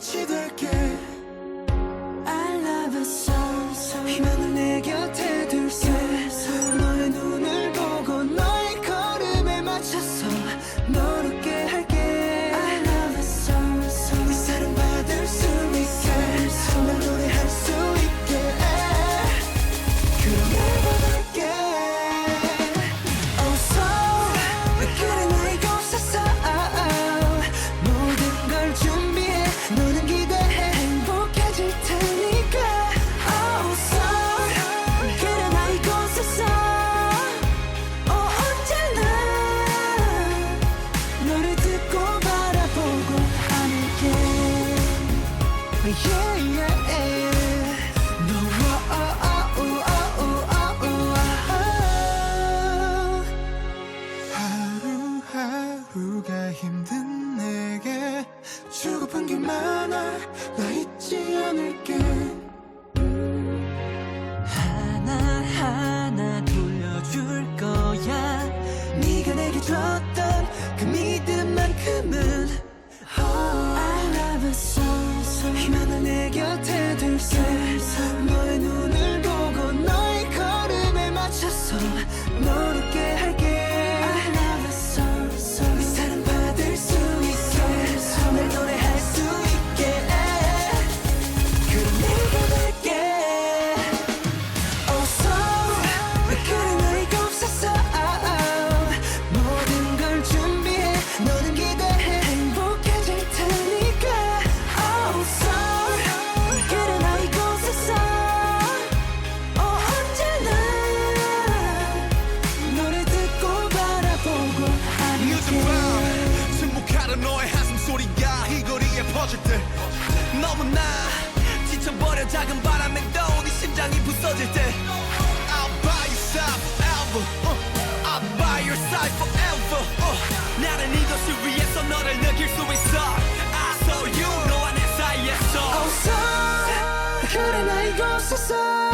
꽃이 될게 I love you so 하루가 힘든 내게 주고픈 게 많아 나 잊지 않을게. 하나하나 돌려줄 거야. 네가 내게 줬던 그 믿음만큼은. Oh, I love it so. 희망은 내 곁에 들새 가는 작은 바람에도 네 심장이 부서질 때 I'll buy your side forever uh, I'll buy your side forever uh, 나는 이것을 위해서 너를 느낄 수 있어 I saw you 너와 내 사이에서 Oh so 그래 나 이곳에서